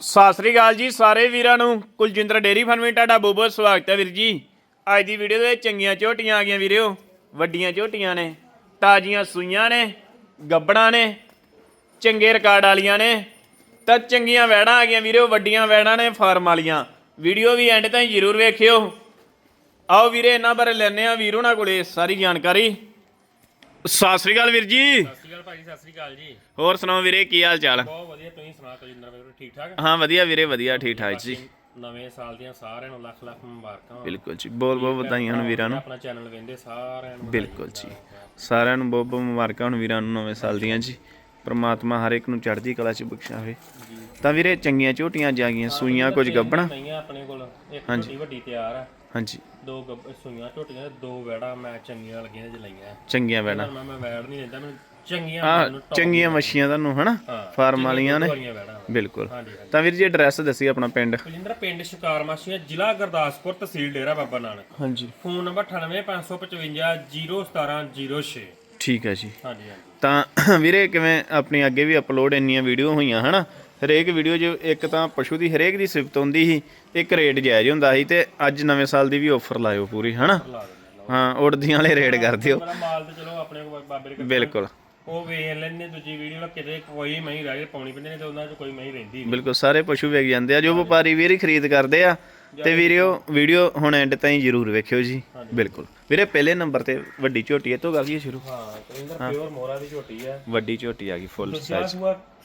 ਸਤਿ ਸ੍ਰੀ ਅਕਾਲ ਜੀ ਸਾਰੇ ਵੀਰਾਂ ਨੂੰ। ਕੁਲਜਿੰਦਰ ਡੇਰੀ ਫਾਰਮਿੰਗ ਤੁਹਾਡਾ ਬਹੁਤ ਬਹੁਤ ਸਵਾਗਤ ਹੈ ਵੀਰ ਜੀ। ਅੱਜ ਦੀ ਵੀਡੀਓ ਦੇ ਵਿੱਚ ਚੰਗੀਆਂ ਝੋਟੀਆਂ ਆ ਗਈਆਂ ਵੀਰਿਓ ਵੱਡੀਆਂ ਝੋਟੀਆਂ ਨੇ, ਤਾਜ਼ੀਆਂ ਸੂਈਆਂ ਨੇ, ਗੱਬੜਾਂ ਨੇ, ਚੰਗੇ ਰਿਕਾਰਡ ਵਾਲੀਆਂ ਨੇ। ਤਾਂ ਚੰਗੀਆਂ ਵੈੜਾਂ ਆ ਗਈਆਂ ਵੀਰਿਓ ਵੱਡੀਆਂ ਵੈੜਾਂ ਨੇ ਫਾਰਮ ਵਾਲੀਆਂ। ਵੀਡੀਓ ਵੀ ਐਂਡ ਤਾਈਂ ਜ਼ਰੂਰ ਵੇਖਿਓ। ਆਓ ਵੀਰੇ, ਇਹਨਾਂ ਬਾਰੇ ਲੈਣੇ ਆ ਵੀਰ ਉਹਨਾਂ ਕੋਲੇ ਸਾਰੀ ਜਾਣਕਾਰੀ। ਸਤਿ ਸ੍ਰੀ ਅਕਾਲ ਵੀਰ ਜੀ। ਸਤਿ ਸ਼੍ਰੀ ਅਕਾਲ ਭਾਜੀ ਸਤਿ ਸ਼੍ਰੀ ਅਕਾਲ ਜੀ। ਹੋਰ ਸੁਣਾਓ ਵੀਰੇ ਕੀ ਹਾਲ ਚਾਲ? ਬਹੁਤ ਵਧੀਆ ਤੁਸੀਂ ਸੁਣਾ ਕੁਲਜਿੰਦਰ ਵੀਰ ਠੀਕ ਠਾਕ ਹਾਂ ਵਧੀਆ ਵੀਰੇ ਵਧੀਆ ਠੀਕ ਠਾਕ ਜੀ ਨਵੇਂ ਸਾਲ ਦੀਆਂ ਸਾਰਿਆਂ ਨੂੰ ਲੱਖ ਲੱਖ ਮੁਬਾਰਕਾਂ। ਹੋਣ। ਬਿਲਕੁਲ ਜੀ ਬਹੁਤ ਬਹੁਤ ਵਧਾਈਆਂ ਹਨ ਵੀਰਾਂ ਨੂੰ। ਆਪਣਾ ਚੈਨਲ ਵੇਂਦੇ ਸਾਰਿਆਂ ਨੂੰ ਬਿਲਕੁਲ ਜੀ। ਸਾਰਿਆਂ ਨੂੰ। ਬਹੁਤ ਬਹੁਤ ਮੁਬਾਰਕਾਂ ਹੁਣ ਵੀਰਾਂ ਨੂੰ ਨਵੇਂ ਸਾਲ ਦੀਆਂ ਜੀ। ਪ੍ਰਮਾਤਮਾ ਹਰ ਇੱਕ ਨੂੰ ਚੜ੍ਹਦੀ ਕਲਾ 'ਚ ਬਖਸ਼ਾਵੇ। ਤਾਂ ਵੀਰੇ ਚੰਗੀਆਂ ਝੋਟੀਆਂ ਜਾਗੀਆਂ ਸੂਈਆਂ ਕੁਝ ਗੱਬਣਾ? ਨਹੀਂ ਆ ਆਪਣੇ ਕੋਲ ਇੱਕ ਵੱਡੀ ਵੱਡੀ ਤਿਆਰ ਆ। ਹਾਂਜੀ। ਦੋ ਗੱਬ ਸੂਈਆਂ ਝੋਟੀਆਂ ਦੋ ਵੈੜਾ ਮੈਂ ਚੰਗੀਆਂ ਲੱਗੀਆਂ ਜੇ ਲਈਆਂ। ਚੰਗੀਆਂ ਵੈਣਾ ਮੈਂ ਮੈਂ ਵੈੜ ਨਹੀਂ ਦਿੰਦਾ ਮੈਨੂੰ ਚੰਗੀਆਂ ਆ ਮੈਨੂੰ top ਚੰਗੀਆਂ ਮੱਛੀਆਂ ਤੁਹਾਨੂੰ ਹਨਾ? ਹਾਂ, ਫਾਰਮ ਵਾਲੀਆਂ ਨੇ। ਵਾਲੀਆਂ ਵੈੜਾਂ ਬਿਲਕੁਲ। ਹਾਂਜੀ ਹਾਂਜੀ। ਤਾਂ ਵੀਰ ਜੀ ਐਡਰੈਸ ਦੱਸੀ ਆਪਣਾ ਪਿੰਡ। ਕੁਲਜਿੰਦਰ ਪਿੰਡ ਸ਼ਿਕਾਰ ਮਾਸ਼ੀਆਂ ਜ਼ਿਲ੍ਹਾ ਗੁਰਦਾਸਪੁਰ ਤਹਿਸੀਲ ਡੇਰਾ ਬਾਬਾ ਨਾਨਕ। ਹਾਂਜੀ। ਫੋਨ ਨੰਬਰ 98555 01706 ਠੀਕ ਹੈ ਜੀ। ਹਾਂਜੀ ਹਾਂਜੀ। ਤਾਂ ਵੀਰੇ ਕਿਵੇਂ ਆਪਣੀ ਅੱਗੇ ਵੀ ਅਪਲੋਡ ਇੰਨੀਆਂ ਵੀਡੀਓ ਹੋਈਆਂ ਹਨਾ? ਹਰੇਕ ਵੀਡੀਓ 'ਚ ਇੱਕ ਤਾਂ ਪਸ਼ੂ ਦੀ ਹਰੇਕ ਦੀ ਸਿਫਤ ਹੁੰਦੀ ਸੀ ਇੱਕ ਰੇਟ ਜਾਇਜ਼ ਹੁੰਦਾ ਸੀ ਤੇ ਅੱਜ ਨਵੇਂ ਸਾਲ ਦੀ ਵੀ ਆਫਰ ਲਾਇਓ ਪੂਰੀ ਹਨਾ? ਹਾਂ ਉੜਦੀਆਂ ਵਾਲੇ ਰੇਟ ਕਰ ਦਿਓ। ਮੇਰਾ ਮਾਲ ਤੇ ਚਲੋ ਆਪਣੇ ਕੋਲ ਬਾਬੇ ਦੇ ਕੋਲ ਬਿਲਕੁਲ। ਉਹ ਵੇਖ ਲੈਣੇ ਦੂਜੀ ਵੀਡੀਓ ਨਾਲ ਕਿਤੇ ਕੋਈ ਮਹੀਂ ਰਹਿ ਗਈ ਪਾਉਣੀ ਪੈਂਦੀ ਨਹੀਂ ਤੇ ਉਹਨਾਂ 'ਚ ਕੋਈ ਮਹੀਂ ਰਹਿੰਦੀ ਨਹੀਂ ਬਿਲਕੁਲ ਸਾਰੇ ਪਸ਼ੂ ਵੇਚ ਜਾਂਦੇ ਆ ਜੋ ਵਪਾਰੀ ਵੀਰ ਹੀ ਖਰੀਦ ਕਰਦੇ ਆ ਤੇ ਵੀਰਿਓ ਵੀਡੀਓ ਹੁਣ ਐਂਡ ਤਾਈਂ ਜ਼ਰੂਰ ਵੇਖਿਓ ਜੀ ਬਿਲਕੁਲ। ਵੀਰੇ ਪਹਿਲੇ ਨੰਬਰ ਤੇ ਵੱਡੀ ਝੋਟੀ ਇਹ ਤੋਂ ਕਰੀਏ ਸ਼ੁਰੂ? ਹਾਂ ਕਲਿੰਦਰ ਪਿਓਰ ਮੋਰਾ ਦੀ ਝੋਟੀ ਹੈ ਵੱਡੀ ਝੋਟੀ ਆ ਗਈ ਫੁੱਲ ਸਾਈਜ਼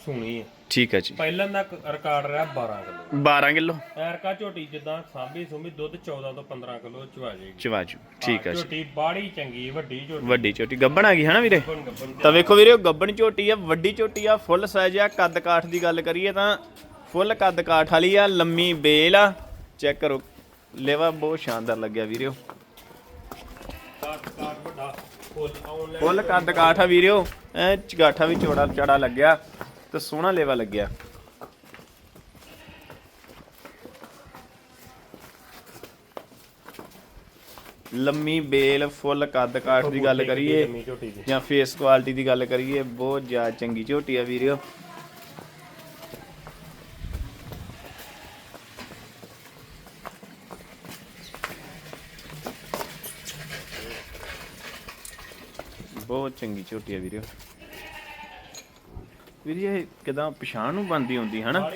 ਸੁਣੀ ਹੈ ਠੀਕ ਹੈ ਜੀ। ਪਹਿਲਾਂ ਦਾ ਰਿਕਾਰਡ ਰਿਹਾ 12 ਕਿਲੋ। 12 ਕਿਲੋ? ਐਰਕਾ ਝੋਟੀ ਜਿੱਦਾਂ ਸਾਂਭੀ ਸੁੰਭੀ ਦੁੱਧ 14 ਤੋਂ 15 ਕਿਲੋ ਚਵਾ ਜਾਏਗੀ। ਚਵਾਜੂ ਠੀਕ ਹੈ ਜੀ। ਝੋਟੀ ਬਾੜੀ ਚੰਗੀ ਵੱਡੀ ਝੋਟੀ। ਵੱਡੀ ਝੋਟੀ। ਗੱਬਣ ਆ ਗਈ ਹਨਾ ਵੀਰੇ? ਗੱਬਣ ਗੱਬਣ ਤਾਂ ਵੇਖੋ ਵੀਰੇ ਗੱਬਣ ਝੋਟੀ ਆ ਵੱਡੀ ਝੋਟੀ ਆ ਫੁੱਲ ਸਾਈਜ਼ ਆ। ਕੱਦ ਕਾਠ ਦੀ ਗੱਲ ਕਰੀਏ ਤਾਂ ਫੁੱਲ ਕੱਦ ਕਾਠ ਵਾਲੀ ਆ ਲੰਮੀ ਬੇਲ ਆ ਚੈੱਕ ਕਰੋ। ਲੇਵਾ ਬਹੁਤ ਸ਼ਾਨਦਾਰ ਲੱਗਿਆ ਵੀਰਿਓ। ਫੁੱਲ ਕੱਦ ਕਾਠ ਵੀਰਿਓ। ਐ ਚਗਾਠਾ ਵੀ ਚੌੜਾ ਚੜਾ ਲੱਗਿਆ ਤੇ ਸੋਹਣਾ ਲੇਵਾ ਲੱਗਿਆ। ਲੰਮੀ ਬੇਲ ਫੁੱਲ ਕੱਦ ਕਾਠ ਦੀ ਗੱਲ ਕਰੀਏ ਜਾਂ ਫੇਸ ਕੁਆਲਿਟੀ ਦੀ ਗੱਲ ਕਰੀਏ ਬਹੁਤ ਜ਼ਿਆਦਾ ਚੰਗੀ ਝੋਟੀ ਆ ਵੀਰਿਓ ਬਹੁਤ ਚੰਗੀ ਝੋਟੀ ਆ ਵੀਰਿਓ। ਵੀਰੇ ਇਹ ਕਿਦਾਂ ਪਛਾਣ ਨੂੰ ਬੰਦੀ ਹੁੰਦੀ ਹਨਾ?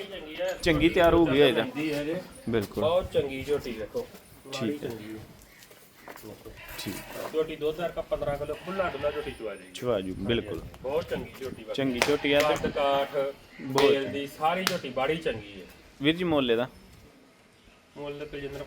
ਚੰਗੀ ਤਿਆਰ ਹੋ ਗਈ ਹੈ ਇਹਦਾ। ਦੀ ਜੇ। ਬਿਲਕੁਲ। ਬਹੁਤ ਚੰਗੀ ਝੋਟੀ ਦੇਖੋ। ਠੀਕ ਹੈ। ਠੀਕ। ਝੋਟੀ ਦੁੱਧ ਦਾ 15 ਕਿਲੋ ਖੁੱਲਾ ਡੁੱਲਾ ਝੋਟੀ ਚਵਾ ਜੀ ਚਵਾਜੂ ਬਿਲਕੁਲ। ਬਹੁਤ ਚੰਗੀ ਝੋਟੀ ਚੰਗੀ ਝੋਟੀ ਆ ਤੇ ਕਾਠ ਬੇਲ ਦੀ ਸਾਰੀ ਝੋਟੀ ਬਾੜੀ ਚੰਗੀ ਹੈ ਵੀਰ ਜੀ ਮੁੱਲ ਇਹਦਾ? ਮੁੱਲ ਤੇ ਜਿੰਦਰ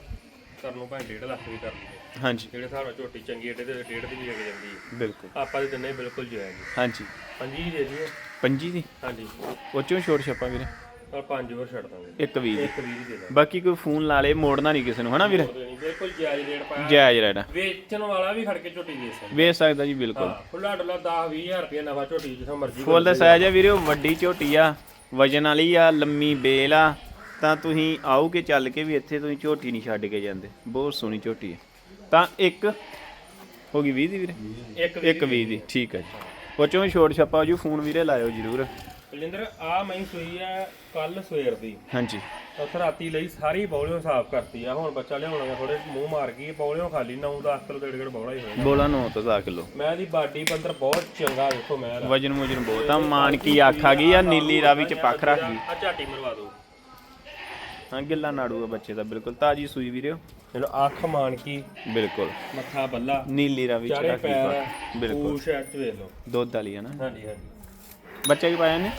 ਕਰਨ ਨੂੰ ਭਾਵੇਂ 1.5 ਲੱਖ ਵੀ ਕਰ ਲਈਏ ਹਾਂਜੀ। ਜਿਹੜੇ ਹਿਸਾਬ ਨਾਲ ਝੋਟੀ ਚੰਗੀ ਏਡੇ ਤੇ ਡੇਢ ਦੀ ਵੀ ਲੱਗ ਜਾਂਦੀ ਹੈ। ਬਿਲਕੁਲ। ਆਪਾਂ ਦੇ ਦਿੰਨੇ ਬਿਲਕੁਲ ਜਾਇਜ਼ ਹਾਂਜੀ। ਪੰਜੀ ਦੇ ਦਈਏ। ਪੰਜੀ ਦੀ? ਹਾਂਜੀ। ਉਹ ਚੋਂ ਛੋੜ ਛੱਪਾ ਵੀਰੇ। ਪਰ ਪੰਜ ਹੋਰ ਛੱਡ ਦਾਂਗੇ। ਇੱਕ ਵੀਹ ਦੀ। ਇੱਕ ਵੀਹ ਦੀ ਦਾਂਗੇ। ਬਾਕੀ ਕੋਈ ਫੋਨ ਲਾ ਲੇ ਮੋੜਨਾ ਨਹੀਂ ਕਿਸੇ ਨੂੰ ਹਨਾ ਵੀਰੇ? ਬਿਲਕੁਲ ਜਾਇਜ਼ ਰੇਟ ਪਾਇਆ। ਜਾਇਜ਼ ਰੇਟ ਵੇਚਣ ਵਾਲਾ ਵੀ ਖੜ ਕੇ ਝੋਟੀ ਦੇ ਸਕਦਾ। ਵੇਚ ਸਕਦਾ ਜੀ ਬਿਲਕੁਲ। ਹਾਂ ਖੁੱਲਾ ਡੁੱਲਾ 10 20000 ਰੁਪਏ ਨਵਾਂ ਝੋਟੀ ਜਿੱਥੋਂ ਮਰਜ਼ੀ ਫੁੱਲ ਦਾ ਸਾਈਜ਼ ਹੈ ਵੀਰੇ ਉਹ ਵੱਡੀ ਝੋਟੀ ਆ ਵਜਨ ਵਾਲੀ ਆ ਲੰਮੀ ਬੇਲ ਆ। ਤਾਂ ਤੁਸੀਂ ਆਓ ਕਿ ਚੱਲ ਕੇ ਵੀ ਇੱਥੇ ਤੁਸੀਂ ਝੋਟੀ ਨਹੀਂ ਛੱਡ ਕੇ ਜਾਂਦੇ। ਬਹੁਤ ਸੋਹਣੀ ਝੋਟੀ ਹੈ ਤਾਂ ਇੱਕ ਹੋ ਗਈ 20 ਦੀ ਵੀਰੇ? ਇੱਕ ਇੱਕ 20 ਦੀ। ਠੀਕ ਹੈ ਜੀ। ਉਹ ਚੋਂ ਛੋੜ ਛੱਪਾ ਜੂ ਫੋਨ ਵੀਰੇ ਲਾਇਓ ਜਰੂਰ। ਬਲਿੰਦਰ ਆ ਮੈਂ ਸੋਈ ਆ ਕੱਲ ਸਵੇਰ ਦੀ। ਹਾਂਜੀ। ਉੱਥੇ ਰਾਤੀ ਲਈ ਸਾਰੀ ਬੌਲੀਆਂ ਸਾਫ਼ ਕਰਤੀ ਆ। ਹੁਣ ਬੱਚਾ ਲਿਆਉਣਾ ਥੋੜੇ ਮੂੰਹ ਮਾਰ ਗਈ ਬੌਲੀਆਂ ਖਾਲੀ 9-10 ਕਿਲੋ ਡੇਢ ਕਿਲੋ ਬੌਲਾ ਹੀ ਹੋਇਆ। ਬੋਲਾ 9 ਤੋਂ 10 ਕਿਲੋ। ਮੈਂ ਦੀ ਬਾਡੀ ਬੰਦਰ ਬਹੁਤ ਚੰਗਾ ਦੇਖੋ ਮੈਂ ਵਜਨ ਮੁਜਨ ਬਹੁਤ ਆ ਮਾਨ ਕੀ ਅੱਖ ਆ ਗਈ ਆ ਨੀਲੀ ਰਾਵੀ ਚ ਪੱਖ ਰੱਖ ਗਈ। ਆ ਝਾਟੀ ਮਰਵਾ ਦੋ। ਹਾਂ ਗਿੱਲਾ ਨਾੜੂ ਆ ਬੱਚੇ ਦਾ ਬਿਲਕੁਲ ਤਾਜੀ ਸੂਈ ਵੀਰਿਓ ਚਲੋ ਅੱਖ ਮਾਨ ਕੀ? ਬਿਲਕੁਲ। ਮੱਥਾ ਬੱਲਾ। ਨੀਲੀ ਰਾਵੀ ਚਾਰੇ ਰੱਖ ਗਈ ਪੈਰ। ਬਿਲਕੁਲ। ਪੂਛ ਐ ਵੇਖ ਲਓ। ਦੁੱਧ ਵਾਲੀ ਹੈ ਨਾ? ਹਾਂਜੀ ਹਾਂਜੀ। ਬੱਚਾ ਕੀ ਪਾਇਆ ਨੇ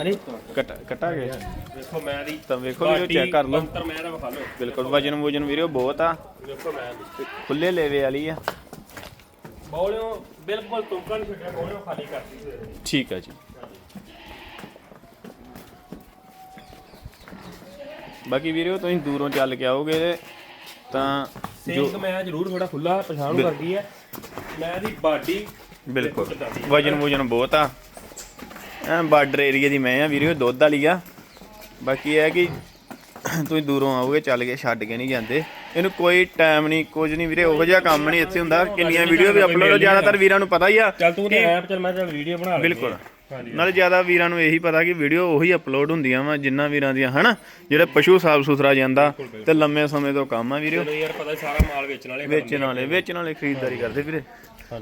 ਹਣੀ ਕਟਾ ਕਟਾ ਗਏ ਵੇਖੋ ਮੈਂ ਦੀ ਤਾਂ ਵੇਖੋ ਵੀਰੋ ਚੈੱਕ ਕਰ ਲਓ। ਅੰਤਰ ਮੈਂ ਦਾ ਵਿਖਾ ਲਓ। ਬਿਲਕੁਲ ਵਜਨ ਵਜਨ ਵੀਰੋ ਬਹੁਤ ਆ। ਵੇਖੋ ਮੈਂ ਦੀ। ਖੁੱਲੇ ਲੇਵੇ ਵਾਲੀ ਆ। ਬੌਲਿਓ ਬਿਲਕੁਲ ਤੁਮਕਾ ਨਹੀਂ ਛੱਡਿਆ ਬੌਲਿਓ ਖਾਲੀ ਕਰਤੀ ਠੀਕ ਆ ਜੀ। ਬਾਕੀ ਵੀਰੋ ਤੁਸੀਂ ਦੂਰੋਂ ਚੱਲ ਕੇ ਆਓਗੇ ਤਾਂ ਸਿੰਘ ਮੈਂ ਜ਼ਰੂਰ ਥੋੜਾ ਖੁੱਲਾ ਪਛਾਣ ਕਰ ਗਈ ਹੈ। ਮੈਂ ਦੀ ਬਾਡੀ ਬਿਲਕੁਲ। ਵਜਨ ਵਜਨ ਬਹੁਤ ਆ। ਐ ਬਾਰਡਰ ਏਰੀਆ ਦੀ ਮੈਂ ਆ ਵੀਰੋ ਦੁੱਧ ਵਾਲੀ ਆ। ਬਾਕੀ ਇਹ ਹੈ ਕਿ ਤੁਸੀਂ ਦੂਰੋਂ ਆਓਗੇ ਚੱਲ ਕੇ ਛੱਡ ਕੇ ਨਹੀਂ ਜਾਂਦੇ। ਇਹਨੂੰ ਕੋਈ ਟਾਈਮ ਨਹੀਂ ਕੁਝ ਨਹੀਂ ਵੀਰੇ ਉਹੋ ਜਿਹਾ ਕੰਮ ਨਹੀਂ ਇੱਥੇ ਹੁੰਦਾ। ਕਿੰਨੀਆਂ ਵੀਡੀਓ ਵੀ ਅਪਲੋਡ ਜ਼ਿਆਦਾਤਰ ਵੀਰਾਂ ਨੂੰ ਪਤਾ ਹੀ ਆ ਚੱਲ ਤੂੰ ਤੇ ਐਪ ਚੱਲ ਮੈਂ ਚੱਲ ਵੀਡੀਓ ਬਣਾ ਲਈ ਬਿਲਕੁਲ। ਨਾਲੇ ਜ਼ਿਆਦਾ ਵੀਰਾਂ ਨੂੰ ਇਹੀ ਪਤਾ ਕਿ ਵੀਡੀਓ ਉਹੀ ਅਪਲੋਡ ਹੁੰਦੀਆਂ ਵਾ ਜਿੰਨਾ ਵੀਰਾਂ ਦੀਆਂ ਹਨਾ? ਜਿਹੜੇ ਪਸ਼ੂ ਸਾਫ਼ ਸੁਥਰਾ ਜਾਂਦਾ ਤੇ ਲੰਮੇ ਸਮੇਂ ਤੋਂ ਕੰਮ ਆ ਵੀਰੇ। ਚਲੋ ਯਾਰ ਪਤਾ ਸਾਰਾ ਮਾਲ ਵੇਚਣ ਵਾਲੇ ਵੇਚਣ ਵਾਲੇ ਵੇਚਣ ਵਾਲੇ ਖਰੀਦਦਾਰੀ ਕਰਦੇ ਵੀਰੇ।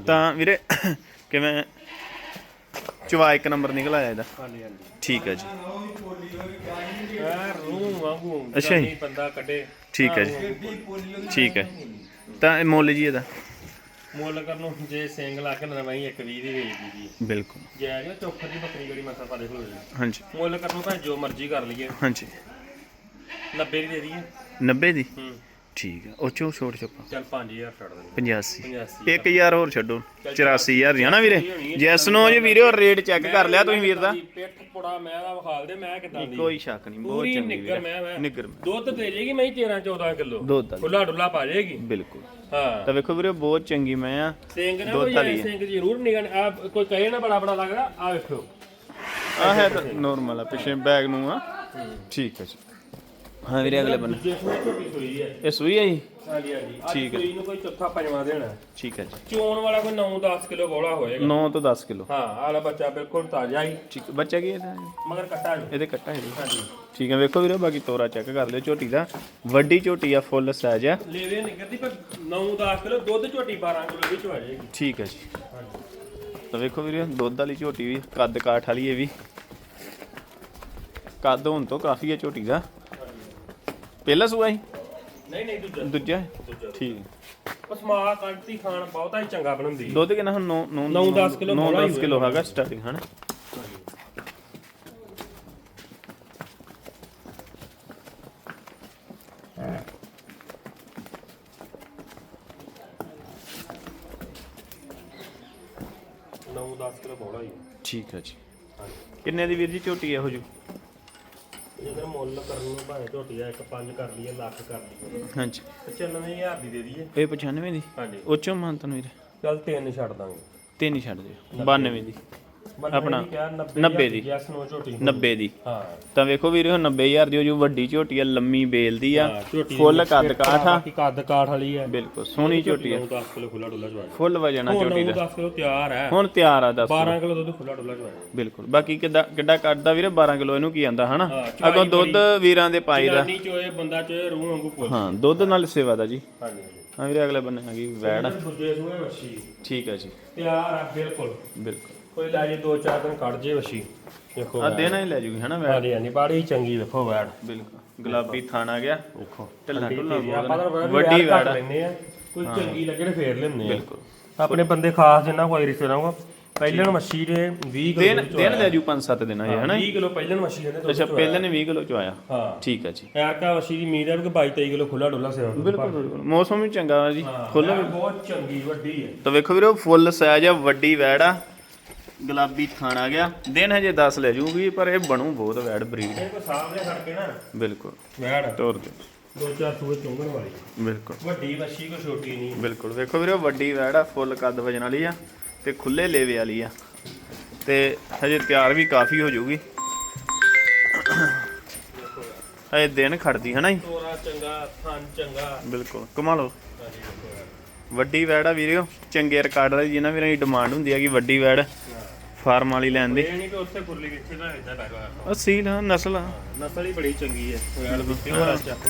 ਤਾਂ ਵੀਰੇ ਕਿਵੇਂ? ਚਵਾ ਇੱਕ ਨੰਬਰ ਨਿਕਲ ਆਇਆ ਇਹਦਾ। ਹਾਂਜੀ ਹਾਂਜੀ। ਠੀਕ ਹੈ ਜੀ। ਅੱਛਾ ਜੀ। ਨਹੀਂ ਬੰਦਾ ਕੱਢੇ। ਠੀਕ ਹੈ ਜੀ। ਠੀਕ ਹੈ ਤਾਂ ਇਹ ਮੁੱਲ ਜੀ ਇਹਦਾ। ਮੁੱਲ ਕਰਨ ਨੂੰ ਜੇ ਸਿੰਘ ਲਾ ਕੇ ਨਵਾਂ ਹੀ ਇੱਕ 20 ਦੀ ਵੇਚਦੀ ਜੀ। ਬਿਲਕੁਲ। ਜੇ ਆ ਗਿਆ ਚੌਖਰ ਦੀ ਬੱਕਰੀ ਜਿਹੜੀ ਮਸਾ ਪਾ ਦੇ ਹੋ ਜੀ ਹਾਂਜੀ। ਮੁੱਲ ਕਰਨ ਨੂੰ ਭਾਵੇਂ ਜੋ ਮਰਜ਼ੀ ਕਰ ਲਈਏ। ਹਾਂਜੀ। 90 ਦੀ ਦੇ ਦਈਏ। 90 ਦੀ? ਹੂੰ। ਠੀਕ ਹੈ ਉਹ ਚੋਂ ਛੋੜ ਛੱਪਾ ਚੱਲ 5000 ਛੱਡ ਦੇ 85 85 1000 ਹੋਰ ਛੱਡੋ। 84000 ਦੀ ਹਨਾ ਵੀਰੇ? ਜੈਸ ਨੂੰ ਜੀ ਵੀਰੇ ਰੇਟ ਚੈੱਕ ਕਰ ਲਿਆ ਤੁਸੀਂ ਵੀਰ ਦਾ। ਪਿੱਠ ਪੁੜਾ ਮੈਂ ਦਾ ਵਿਖਾਲ ਦੇ ਮੈਂ ਕਿਦਾਂ ਦੀ ਕੋਈ ਸ਼ੱਕ ਨਹੀਂ ਬਹੁਤ ਚੰਗੀ ਨਿੱਗਰ ਮੈਂ ਨਿੱਗਰ ਦੁੱਧ ਦੇ ਜੇਗੀ ਮੈਂ 13 14 ਕਿਲੋ। ਖੁੱਲਾ ਡੁੱਲਾ ਪਾ ਜਾਏਗੀ ਬਿਲਕੁਲ। ਹਾਂ। ਤਾਂ ਵੇਖੋ ਵੀਰੇ ਬਹੁਤ ਚੰਗੀ ਮੈਂ ਆ। ਸਿੰਘ ਨਾ ਦੁੱਧ ਕੋਈ ਵਾਲੀ ਐ। ਸਿੰਘ ਜ਼ਰੂਰ ਨਿਗਣ ਆ ਕੋਈ ਕਹੇ ਨਾ ਬੜਾ ਬੜਾ ਲੱਗਦਾ ਆ ਵੇਖੋ ਆ ਹੈ ਤਾਂ ਨਾਰਮਲ ਆ ਪਿੱਛੇ ਬੈਗ ਨੂੰ ਆ। ਠੀਕ ਹੈ ਜੀ। ਹਾਂ ਵੀਰੇ ਅਗਲੇ ਬੰਨੇ। ਜਿਸ ਵਿੱਚ ਝੋਟੀ ਸੋਈ ਹੈ ਇਹ ਸੂਈ ਹੈ ਜੀ? ਹਾਂਜੀ ਠੀਕ ਹੈ। ਸੂਈ ਨੂੰ ਕੋਈ ਚੌਥਾ ਪੰਜਵਾਂ ਦੇਣਾ ਠੀਕ ਹੈ ਜੀ। ਚੋਣ ਵਾਲਾ ਕੋਈ 9-10 ਕਿਲੋ ਬੋਲਾ ਹੋਏਗਾ। 9 ਤੋਂ 10 ਕਿਲੋ। ਹਾਂ ਆਲਾ ਬੱਚਾ ਬਿਲਕੁਲ ਤਾਜ਼ਾ ਹੀ। ਠੀਕ ਬੱਚਾ ਕੀ ਹੈ ਇਹਦਾ? ਮਗਰ ਕੱਟਾ ਨਹੀਂ। ਇਹਦੇ ਕੱਟਾ ਹੈ। ਜੀ ਹਾਂਜੀ। ਠੀਕ ਹੈ ਵੇਖੋ ਵੀਰੇ ਬਾਕੀ ਤੋਰਾ ਚੈੱਕ ਕਰ ਲਿਓ ਝੋਟੀ ਦਾ। ਵੱਡੀ ਝੋਟੀ ਆ ਫੁੱਲ ਸਾਈਜ਼ ਆ। ਲੇਵੇ ਨਿਕਲਦੀ ਪਰ 9-10 ਕਿਲੋ ਦੁੱਧ ਝੋਟੀ 12 ਕਿਲੋ ਵਿੱਚ ਆ ਜਾਏਗੀ। ਠੀਕ ਹੈ ਜੀ। ਹਾਂਜੀ। ਤਾਂ ਵੇਖੋ ਵੀਰੇ ਦੁੱਧ ਵਾਲੀ ਝੋਟੀ ਵੀ ਕੱਦ ਕਾਠ ਵਾਲੀ ਇਹ ਵੀ। ਕੱਦ ਹੁਣ ਤੋਂ ਕਾਫੀ ਹੈ ਝੋਟੀ ਦਾ। ਪਹਿਲਾ ਸੂਆ ਹੀ ਨਹੀਂ ਨਹੀਂ ਦੂਜਾ। ਦੂਜਾ? ਹੈ? ਦੂਜਾ। ਠੀਕ। ਉਸ ਮਾਂ ਕੰਟੀ ਖਾਣ ਬਹੁਤਾ ਹੀ ਚੰਗਾ ਬਣਾਉਂਦੀ ਦੁੱਧ ਕਿੰਨਾ ਹੁਣ? 9 9 ਨੌ, ਦਸ ਕਿਲੋ 9 ਬੋਲਾ ਹੀ 10 ਕਿਲੋ ਹੈਗਾ ਸਟਾਰਟਿੰਗ ਹਨ? ਨੌ 10 ਕਿਲੋ ਬੋਲਾ ਹੀ ਠੀਕ ਹੈ ਜੀ। ਹਾਂਜੀ। ਕਿੰਨੇ ਦੀ ਵੀਰ ਜੀ ਝੋਟੀ ਇਹੋ ਜੀ ਇਹਦਾ ਮੁੱਲ ਕਰਨ ਨੂੰ ਭਾਵੇਂ ਝੋਟੀ ਦਾ ਇੱਕ 5 ਕਰ ਲਈਏ ਲੱਖ ਕਰ ਲਈਏ। ਹਾਂਜੀ। 95000 ਦੀ ਦੇ ਦਈਏ। ਇਹ 95 ਦੀ? ਹਾਂਜੀ। ਉੱਚੋਂ ਮੰਤਨ ਵੀਰ। ਚੱਲ ਤਿੰਨ ਛੱਡ ਦਾਂਗੇ। ਤਿੰਨ ਹੀ ਛੱਡ ਦਿਓ। 92 ਦੀ। ਆਪਣਾ 90 ਦੀ। ਯੈਸ ਨੋ ਝੋਟੀ 90 ਦੀ। ਹਾਂ। ਤਾਂ ਵੇਖੋ ਵੀਰੇ ਉਹ 90000 ਦੀ ਉਹ ਜੋ ਵੱਡੀ ਝੋਟੀ ਆ ਲੰਮੀ ਬੇਲ ਦੀ ਆ ਫੁੱਲ ਕੱਦ ਕਾਠ ਆ। ਬਾਕੀ ਕੱਦ ਕਾਠ ਵਾਲੀ ਹੈ ਬਿਲਕੁਲ ਸੋਹਣੀ ਝੋਟੀ ਆ। 10 ਕਿਲੋ ਖੁੱਲਾ ਡੁੱਲਾ ਚਵਾ ਫੁੱਲ ਵਜਨ ਆ ਹੁਣ ਝੋਟੀ ਦਾ। 10 ਕਿਲੋ ਤਿਆਰ ਹੈ ਹੁਣ ਤਿਆਰ ਆ ਦੱਸ 12 ਕਿਲੋ ਦੁੱਧ ਖੁੱਲਾ ਡੁੱਲਾ ਚਵਾ ਬਿਲਕੁਲ ਬਾਕੀ ਕਿੱਦਾਂ ਕਿੱਡਾ ਕੱਢਦਾ ਵੀਰੇ 12 ਕਿਲੋ ਇਹਨੂੰ ਕੀ ਆਂਦਾ ਹਨਾ? ਅਗੋਂ ਦੁੱਧ ਵੀਰਾਂ ਦੇ ਪਾਈ ਦਾ। ਜਨਾਨੀ ਚੋਏ ਬੰਦਾ ਚੋਏ ਰੂਹ ਵਾਂਗੂ ਪੁੱਲ ਹਾਂ ਦੁੱਧ ਨਾਲ ਸੇਵਾ ਦਾ ਜੀ। ਹਾਂਜੀ ਹਾਂ ਵੀਰੇ ਅਗਲੇ ਬੰਨੇ ਹੈਗੀ ਵੈੜ। ਆ। ਠੀਕ ਹੈ ਜੀ। ਤਿਆਰ ਆ ਬਿਲਕੁਲ। ਬਿਲਕੁਲ। ਕੋਈ ਲੈ ਜੇ 2-4 ਦਿਨ ਕੱਢ ਜੇ ਵਸ਼ੀ ਦੇਖੋ ਆ ਦੇਣਾ ਹੀ ਲੈ ਜੂਗੀ ਹਨਾ ਵੈੜ? ਹਾਂਜੀ ਹਾਂਜੀ ਬਾੜੀ ਚੰਗੀ ਵੇਖੋ ਵੈੜ। ਬਿਲਕੁਲ ਗੁਲਾਬੀ ਥਾਣ ਆ ਗਿਆ। ਵੇਖੋ ਢਿੱਲਾ ਢੁੱਲਾ ਬਹੁਤ ਵੱਡੀ ਵੈੜ ਲੈਨੇ ਆ। ਕੋਈ ਚੰਗੀ ਲੱਗੇ ਫੇਰ ਲੈਨੇ ਆ। ਬਿਲਕੁਲ। ਆਪਣੇ ਬੰਦੇ ਖਾਸ ਜਿੰਨਾ ਕੋਈ ਰਿਸ਼ਤੇਦਾਰਾਂ ਕੋ ਪਹਿਲਣ ਮੱਛੀ ਦੇ 20 ਕਿਲੋ ਦੇਣ ਦੇਣ ਲੈ ਜੂ 5-7 ਦਿਨਾਂ ਜੇ ਹਨਾ 20 ਕਿਲੋ ਪਹਿਲਣ ਮੱਛੀ ਦੇ ਅੱਛਾ ਪਹਿਲੇ ਨੇ 20 ਕਿਲੋ ਚ ਆਇਆ। ਹਾਂ। ਠੀਕ ਹੈ ਜੀ। ਯਾਰ ਕਾ ਮੱਛੀ ਦੀ ਉਮੀਦ ਹੈ ਕਿ 22 23 ਕਿਲੋ ਖੁੱਲਾ ਡੁੱਲਾ ਸੇਵਾ ਬਿਲਕੁਲ ਬਿਲਕੁਲ। ਮੌਸਮ ਵੀ ਚੰਗਾ ਵਾ ਜੀ। ਫੁੱਲ ਬਹੁਤ ਚੰਗੀ ਵੱਡੀ ਹੈ। ਤਾਂ ਵੇਖੋ ਵੀਰੋ ਫੁੱਲ ਸਾਈਜ਼ ਆ ਵੱਡੀ ਵੈੜ ਆ। ਗੁਲਾਬੀ ਥਾਣ ਆ ਗਿਆ। ਦਿਨ ਹਜੇ 10 ਲੈ ਜੂਗੀ ਪਰ ਇਹ ਬਣੂ ਬਹੁਤ ਵੈੜ ਬਰੀਡ ਇਹ ਕੋ ਸਾਹਮਣੇ ਖੜ ਕੇ ਨਾ। ਬਿਲਕੁਲ। ਵੈੜ ਤੋਰ ਦੇ। ਦੋ ਚਾਰ ਸੂਏ ਚੁੰਗਣ ਵਾਲੀ। ਬਿਲਕੁਲ। ਵੱਡੀ ਮੱਛੀ ਕੋ ਛੋਟੀ ਨਹੀਂ। ਬਿਲਕੁਲ। ਵੇਖੋ ਵੀਰੋ ਵੱਡੀ ਵੈੜ ਆ ਫੁੱਲ ਕੱਦ ਵਜਣ ਵਾਲੀ ਆ ਤੇ ਖੁੱਲੇ ਲੇਵੇ ਵਾਲੀ ਆ। ਤੇ ਹਜੇ ਤਿਆਰ ਵੀ ਕਾਫੀ ਹੋ ਜੂਗੀ। ਹਜੇ ਦਿਨ ਖੜਦੀ ਹਨਾ ਜੀ? ਤੋਰਾ ਚੰਗਾ ਥਣ ਚੰਗਾ। ਬਿਲਕੁਲ। ਕਮਾ ਲਓ। ਵੱਡੀ ਵੈੜ ਆ ਵੀਰੋ ਚੰਗੇ ਰਿਕਾਰਡ ਵਾਲੀ ਜਿਨ੍ਹਾਂ ਵੀਰਾਂ ਦੀ ਡਿਮਾਂਡ ਹੁੰਦੀ ਆ ਕਿ ਵੱਡੀ ਵੈੜ ਫਾਰਮ ਵਾਲੀ ਲੈਣ ਦੀ। ਇਹ ਨਹੀਂ ਕਿ ਉੱਥੇ ਕੁਰਲੀ ਵਿੱਚ ਨਾ ਇਦਾਂ ਲੱਗਾ ਹੋਇਆ ਅਸੀਲ ਹਾਂ ਨਸਲ ਆ। ਨਸਲ ਹੀ ਬੜੀ ਚੰਗੀ ਹੈ। ਦੀ ਚੱਕ।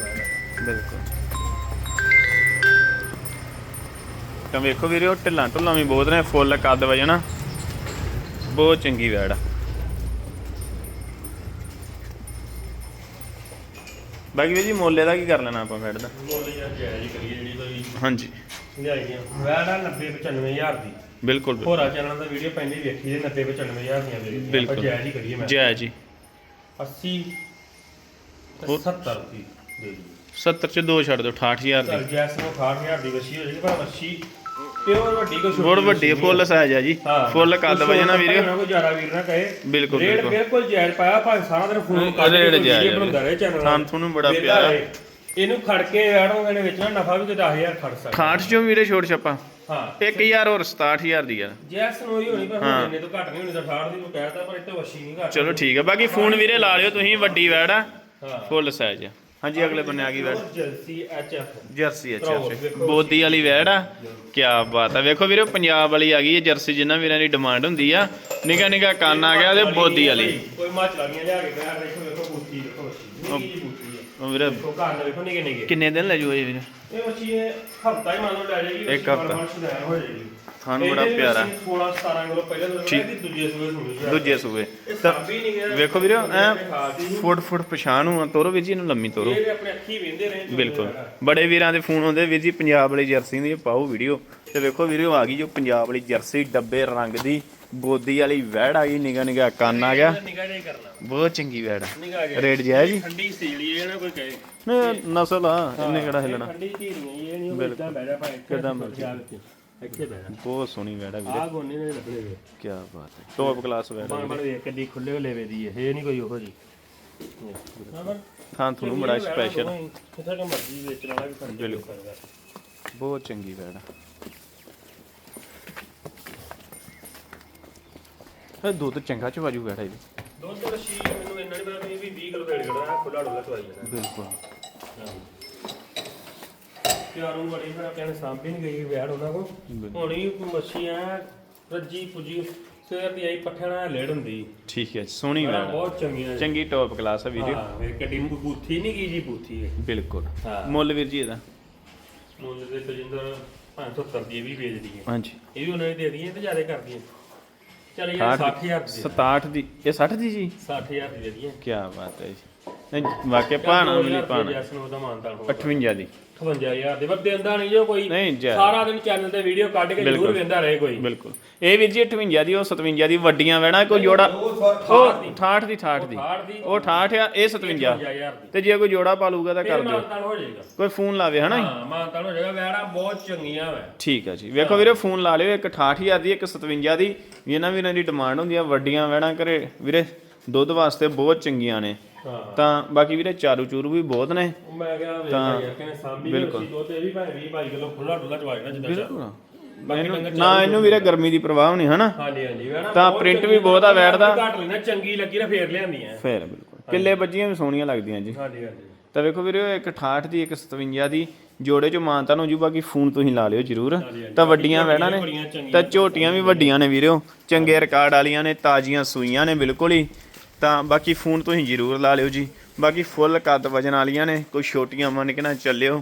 ਬਿਲਕੁਲ। ਤਾਂ ਵੇਖੋ ਵੀਰੋ ਢਿੱਲਾਂ ਢੁੱਲਾਂ ਵੀ ਬਹੁਤ ਨੇ ਫੁੱਲ ਕੱਦ ਵਜਣਾ ਬਹੁਤ ਚੰਗੀ ਵੈੜ ਆ। ਬਾਕੀ ਵੀਰ ਜੀ ਮੁੱਲ ਦਾ ਕੀ ਕਰ ਲੈਣਾ ਆਪਾਂ ਵੈੜ ਦਾ? ਮੁੱਲ ਯਾਰ ਜਾਇਜ਼ ਹੀ ਕਰੀਏ ਜਿਹੜੀ ਕੋਈ ਹਾਂਜੀ। ਲਿਆਈਆਂ ਵੈੜ ਆ 90 95000 ਦੀ। ਬਿਲਕੁਲ ਬਿਲਕੁਲ। ਹੋਰਾ ਚੈਨਲ ਦਾ ਵੀਡੀਓ ਪਹਿਲੇ ਵੇਖੀ ਜੇ 90 95000 ਦੀਆਂ ਵੇਖੀ ਬਿਲਕੁਲ। ਆਪਾਂ ਜਾਇਜ਼ ਹੀ ਕਰੀਏ ਮੈਂ। ਜੈ ਜੀ। 80 ਤੇ 70 ਦੀ ਦੇ ਦੀ 70 ਚ ਦੋ ਛੱਡ ਦਿਓ 68000 ਦੀ। ਚਲ ਜੈਸ ਨੂੰ 68000 ਦੀ ਵਸ਼ੀ ਹੋ ਜਾਏਗੀ ਪਰ ਵਸ਼ੀ ਪਿਓਰ ਵੱਡੀ ਕੋ ਛੋਟੀ ਬਹੁਤ ਵੱਡੀ ਆ, ਫੁੱਲ ਸਾਈਜ਼ ਆ ਜੀ। ਹਾਂ। ਫੁੱਲ ਕੱਦ ਵਜਣਾ ਵੀਰੇ। ਕੋਈ ਜ਼ਿਆਦਾ ਵੀਰ ਨਾ ਕਹੇ। ਬਿਲਕੁਲ, ਰੇਟ ਬਿਲਕੁਲ। ਬਿਲਕੁਲ ਜਾਇਜ਼ ਪਾਇਆ ਭਾਵੇਂ ਸਾਰਾ ਦਿਨ ਫੋਨ ਕਰ ਰੇਟ ਜਾਇਜ਼ ਆ ਬਣਾਉਂਦਾ ਰਹੇ ਚੈਨਲ ਥਾਂ ਤੁਹਾਨੂੰ ਬੜਾ ਪਿਆਰਾ। ਇਹਨੂੰ ਖੜ ਕੇ ਆੜੋਂ ਇਹਨੇ ਵਿੱਚ ਨਾ ਨਫਾ ਵੀ ਤੇ 10000 ਖੜ ਸਕਦਾ। 68 ਚੋਂ ਵੀਰੇ ਛੋੜ ਛੱਪਾ। ਹਾਂ। 1000 ਹੋਰ 67000 ਦੀ ਯਾਰ ਜੈਸ ਨੂੰ ਹੀ ਹੋਣੀ ਪਰ ਹੁਣ ਇੰਨੇ ਤੋਂ ਘੱਟ ਨਹੀਂ ਹੋਣੀ ਤਾਂ 68 ਦੀ ਤੂੰ ਕਹਿਤਾ ਪਰ ਇੱਥੇ ਵਸ਼ੀ ਨਹੀਂ ਘੱਟ। ਚਲੋ ਠੀਕ ਹੈ ਬਾਕੀ ਫੋਨ ਵੀਰੇ ਲਾ ਲਿਓ ਤੁਸੀਂ ਵੱਡੀ ਵੈੜ ਆ ਹਾਂ। ਫੁੱਲ ਸਾਈਜ਼ ਆ। ਹਾਂਜੀ ਅਗਲੇ ਬੰਨੇ ਆ ਗਈ ਵੈੜ। ਜਲਸੀ ਐਚਐਫ ਜਰਸੀ ਵੇਖੋ। ਬੋਦੀ ਵਾਲੀ ਵੈੜ ਆ ਕੀ ਬਾਤ ਆ। ਵੇਖੋ ਵੀਰੋ ਪੰਜਾਬ ਵਾਲੀ ਆ ਗਈ ਹੈ ਜਰਸੀ ਜਿੰਨਾ ਵੀਰਾਂ ਦੀ ਡਿਮਾਂਡ ਹੁੰਦੀ ਆ। ਨਿਕਾ ਨਿਕਾ ਕੰਨ ਆ ਗਿਆ ਤੇ ਬੋਦੀ ਵਾਲੀ। ਕੋਈ ਮਾਚ ਲਾਗੀਆਂ ਲਿਆ ਕੇ ਬੈਠ ਦੇਖੋ ਵੇਖੋ ਬੂਥੀ ਦੇਖੋ ਉਹ ਵੀਰੇ ਦੇਖੋ ਘਰ ਵੇਖੋ ਨਿੱਕੇ ਨਿੱਕੇ। ਕਿੰਨੇ ਦਿਨ ਲੈ ਜੂਏ ਵੀਰੇ? ਇਹ ਮੱਛੀ ਹਫਤਾ ਹੀ ਮੰਨ ਲਓ ਲੈ ਜਾਏਗੀ ਇੱਕ ਹਫ਼ਤਾ। ਹੋ ਜਾਏਗੀ। ਖਾਣ ਬੜਾ ਪਿਆਰਾ। 16 17 ਕਿਲੋ ਪਹਿਲੇ ਦਿਨ ਠੀਕ। ਦੀ ਦੂਜੇ ਸੂਏ ਸੁਣੀ ਸੀ ਦੂਜੇ ਸੂਏ ਇਹ ਸਾਬੀ ਨਹੀਂ ਗਿਆ ਵੇਖੋ ਵੀਰੋ ਐ ਫੁੱਟ ਫੁੱਟ ਪਛਾਣ ਨੂੰ ਤੋਰੋ ਵੀਰ ਜੀ ਇਹਨੂੰ ਲੰਮੀ ਤੋਰੋ। ਇਹ ਆਪਣੇ ਅੱਖੀ ਵੇਂਦੇ ਰਹੇ ਜੋ ਬਿਲਕੁਲ। ਬੜੇ ਵੀਰਾਂ ਦੇ ਫੋਨ ਆਉਂਦੇ ਵੀਰ ਜੀ ਪੰਜਾਬ ਵਾਲੀ ਜਰਸੀ ਦੀ ਪਾਓ ਵੀਡੀਓ। ਤੇ ਵੇਖੋ ਵੀਡੀਓ ਆ ਗਈ ਜੋ ਪੰਜਾਬ ਵਾਲੀ ਜਰਸੀ ਡੱਬੇ ਰੰਗ ਦੀ। ਬੋਦੀ ਵਾਲੀ ਵੈੜ ਆ ਗਈ ਨਿਗਾ ਨਿਗਾ ਕੰਨ ਆ ਗਿਆ। ਨਿਗਾਹ ਨਹੀਂ ਕਰਨਾ ਬਹੁਤ ਚੰਗੀ ਵੈੜ ਆ ਨਿਗਾਹ ਗਿਆ ਰੇਟ ਜਾਇਜ਼ ਜੀ। ਠੰਡੀ ਸੀਲੀ ਹੈ ਨਾ ਕੋਈ ਕਹੇ। ਨਸਲ ਆ ਇਹਨੇ ਕਿਹੜਾ ਹਿੱਲਣਾ। ਠੰਡੀ ਧੀਰ ਨਹੀਂ ਇਹ ਨਹੀਂ ਉਹ ਇਦਾਂ ਬਹਿ ਜਾ ਭਾਵੇਂ ਕਿੱਦਾਂ ਮਰਜ਼ੀ। ਇੱਥੇ ਬਹਿ ਜਾ ਬਹੁਤ ਸੋਹਣੀ ਵੈੜ ਆ ਵੀਰੇ ਗੋਨੇ ਨੇ ਵੇ ਕੀ ਬਾਤ ਹੈ। ਟੌਪ ਕਲਾਸ ਵੈੜ ਆ ਬਣ ਬਣ ਵੇਖ ਕਿੱਡੀ ਖੁੱਲੇ ਲੈਵੇ ਦੀ ਇਹ ਇਹ ਨਹੀਂ ਕੋਈ ਉਹੋ ਜੀ। ਥਾਂ ਤੁਹਾਨੂੰ ਬੜਾ ਸਪੈਸ਼ਲ ਕਿਥੇ ਕਿ ਮਰਜ਼ੀ ਵੇਚਣ ਵੀ ਬਿਲਕੁਲ। ਬਹੁਤ ਚੰਗੀ ਵੈੜ ਆ ਇਹ ਦੁੱਧ ਚੰਗਾ ਚਵਾਜੂ ਵੈੜ ਆ ਇਹਦੀ ਦੁੱਧ ਰਸ਼ੀ ਮੈਨੂੰ ਇੰਨਾ ਨਹੀਂ ਪਤਾ ਵੀ 20 ਕਿਲੋ ਵੇੜ ਖੜਾ ਖੁੱਲਾ ਡੁੱਲਾ ਚਵਾਈ ਜਾਣਾ। ਬਿਲਕੁਲ। ਪਿਆਰ ਨੂੰ ਬੜੀ ਫਿਰ ਕਹਿੰਦੇ ਸਾਂਭੀ ਨਹੀਂ ਗਈ ਵਿਆਹ ਉਹਨਾਂ ਕੋ ਹੁਣ ਹੀ ਮੱਛੀ ਆ ਰੱਜੀ ਪੁੱਜੀ ਸਵੇਰ ਦੀ ਆਈ ਪੱਠਿਆਂ ਨਾਲ ਲੇੜ ਹੁੰਦੀ। ਠੀਕ ਹੈ ਸੋਹਣੀ ਵੈੜ ਆ। ਬਹੁਤ ਚੰਗੀਆਂ ਚੰਗੀ ਟੌਪ ਕਲਾਸ ਆ ਵੀਡੀਓ ਹਾਂ ਵੇ ਗੱਡੀ ਬੂਥੀ ਨਹੀਂ ਗਈ ਜੀ ਬੂਥੀ ਹੈ ਬਿਲਕੁਲ। ਹਾਂ। ਮੁੱਲ ਵੀਰ ਜੀ ਇਹਦਾ? ਮੁੱਲ ਦੇ ਤਜਿੰਦਰ 570 ਦੀ ਇਹ ਵੀ ਵੇਚਦੀ ਹੈ। ਹਾਂਜੀ। ਇਹ ਵੀ ਉਹਨਾਂ ਨੇ ਦੇ ਦਈਏ ਤੇ ਜ਼ਿਆਦਾ ਕਰਦੀਆਂ ਚਲ ਯਾਰ 60000 ਦੀ। 67 ਦੀ ਇਹ 60 ਦੀ ਜੀ? 60000 ਦੀ ਦੇ ਦਈਏ। ਕੀ ਬਾਤ ਹੈ ਜੀ। ਨਹੀਂ ਵਾਕਿਆ ਭਾਣਾ ਮਿਲੀ ਭਾਣਾ। ਜੈਸ ਨੂੰ ਉਹਦਾ ਮਾਨਤਾ ਹੋ 58 ਦੀ। 58000 ਦੇ। ਪਰ ਦਿੰਦਾ ਨਹੀਂ ਜੋ ਕੋਈ। ਨਹੀਂ ਜਾ। ਸਾਰਾ ਦਿਨ ਚੈਨਲ ਤੇ ਵੀਡੀਓ ਕੱਢ ਕੇ ਜ਼ਰੂਰ ਵੇਂਦਾ ਰਹੇ ਕੋਈ। ਬਿਲਕੁਲ। ਇਹ ਵੀਰ ਜੀ 58 ਦੀ ਉਹ 57 ਦੀ ਵੱਡੀਆਂ ਵੈਣਾ ਕੋਈ ਜੋੜਾ ਉਹ 68 ਦੀ। 68 ਦੀ ਹਾਰ ਦੀ। ਉਹ 68 ਆ ਇਹ 57 55000 ਦੀ। ਤੇ ਜੇ ਕੋਈ ਜੋੜਾ ਪਾਲੂਗਾ ਤਾਂ ਫਿਰ ਕਰ ਦਿਓ। ਮਾਨਤਾਨ ਹੋ ਜਾਏਗਾ। ਕੋਈ ਫੋਨ ਲਾਵੇ ਹਨਾ ਹਾਂ ਮਾਨਤਾਨ ਹੋ ਜਾਏਗਾ। ਵੈੜਾ ਬਹੁਤ ਚੰਗੀਆਂ ਵੈ। ਠੀਕ ਆ ਜੀ। ਵੇਖੋ ਵੀਰੇ ਫੋਨ ਲਾ ਲਿਓ ਇੱਕ 68000 ਦੀ ਇੱਕ 57 ਦੀ। ਵੀ ਇਹਨਾਂ ਵੀਰਾਂ ਦੀ ਡਿਮਾਂਡ ਹੁੰਦੀ ਆ ਵੱਡੀਆਂ ਵੈਣਾ ਘਰੇ। ਵੀਰੇ ਦੁੱਧ ਵਾਸਤੇ ਬਹੁਤ ਚੰਗੀਆਂ ਨੇ। ਤਾਂ ਬਾਕੀ ਵੀਰੇ ਚਾਰੂ ਚੂਰੂ ਵੀ ਬਹੁਤ ਨੇ। ਉਹ ਮੈਂ ਕਿਹਾ ਵੇਖਦਾ ਯਾਰ ਕਹਿੰਦੇ ਸਾਂਭੀ ਬਿਲਕੁਲ। ਦੋ ਤੇ ਇਹ ਵੀ ਭਾਵੇਂ 20 22 ਕਿਲੋ ਖੁੱਲਾ ਡੁੱਲਾ ਚਵਾ ਜਾਣਾ ਜਿੱਦਾਂ ਚਾਹ ਬਾਕੀ ਡੰਗਰ ਨਾ ਇਹਨੂੰ ਵੀਰੇ ਗਰਮੀ ਦੀ ਪ੍ਰਵਾਹ ਨਹੀਂ ਹਨਾ? ਹਾਂਜੀ ਹਾਂਜੀ ਵੈੜਾ ਤਾਂ print ਵੀ ਬਹੁਤ ਆ ਵੈੜ ਦਾ। ਘੱਟ ਲੈਣਾ ਚੰਗੀ ਲੱਗੀ ਨਾ ਫੇਰ ਲਿਆਂਦੀਆਂ ਫੇਰ ਬਿਲਕੁਲ। ਕਿੱਲੇ ਬੱਜੀਆਂ ਵੀ ਸੋਹਣੀਆਂ ਲੱਗਦੀਆਂ ਜੀ। ਹਾਂਜੀ ਹਾਂਜੀ। ਤਾਂ ਵੇਖੋ ਵੀਰੇ ਇੱਕ 68 ਦੀ ਇੱਕ 57 ਦੀ ਜੋੜੇ ਚ ਮਾਨਤਾ ਨੂੰ ਜੂ ਬਾਕੀ ਫੋਨ ਤੁਸੀਂ ਲਾ ਲਿਓ ਜਰੂਰ। ਤਾਂ ਵੱਡੀਆਂ ਵੈੜਾਂ ਨੇ ਬੜੀਆਂ ਚੰਗੀਆਂ ਤਾਂ ਝੋਟੀਆਂ ਵੀ ਵੱਡੀਆਂ ਨੇ ਵੀਰੋ। ਚੰਗੇ ਰਿਕਾਰਡ ਵਾਲੀਆਂ ਨੇ ਤਾਜ਼ੀਆਂ ਸੂਈਆਂ ਨੇ ਬਿਲਕੁਲ ਹੀ। ਤਾਂ ਬਾਕੀ ਫੋਨ ਤੁਸੀਂ ਜਰੂਰ ਲਾ ਲਿਓ ਜੀ। ਬਾਕੀ ਫੁੱਲ ਕੱਦ ਵਜਨ ਵਾਲੀਆਂ ਨੇ ਕੋਈ ਛੋਟੀਆਂ ਮੰਨ ਕੇ ਨਾ ਚੱਲਿਓ।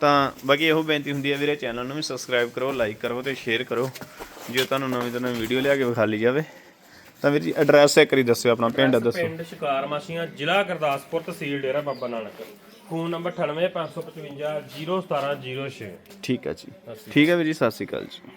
ਤਾਂ ਬਾਕੀ ਇਹੋ ਬੇਨਤੀ ਹੁੰਦੀ ਹੈ ਵੀਰੇ ਚੈਨਲ ਨੂੰ ਵੀ ਸਬਸਕ੍ਰਾਈਬ ਕਰੋ ਲਾਈਕ ਕਰੋ ਤੇ ਸ਼ੇਅਰ ਕਰੋ। ਜੇ ਤੁਹਾਨੂੰ ਨਵੀਂ ਤੋਂ ਨਵੀਂ ਵੀਡੀਓ ਲਿਆ ਕੇ ਵਿਖਾ ਲਈ ਜਾਵੇ ਤਾਂ ਵੀਰ ਜੀ ਐਡਰੈਸ ਇੱਕ ਵਾਰੀ ਦੱਸਿਓ ਆਪਣਾ ਪਿੰਡ ਦੱਸੋ। ਪਿੰਡ ਸ਼ਿਕਾਰ ਮਾਸੀਆਂ ਜ਼ਿਲ੍ਹਾ ਗੁਰਦਾਸਪੁਰ ਤਹਿਸੀਲ ਡੇਰਾ ਬਾਬਾ ਨਾਨਕ। ਫੋਨ ਨੰਬਰ 98555 01706 ਠੀਕ ਹੈ ਜੀ। ਠੀਕ ਹੈ ਵੀਰ ਜੀ ਸਤਿ ਸ਼੍ਰੀ ਅਕਾਲ ਜੀ।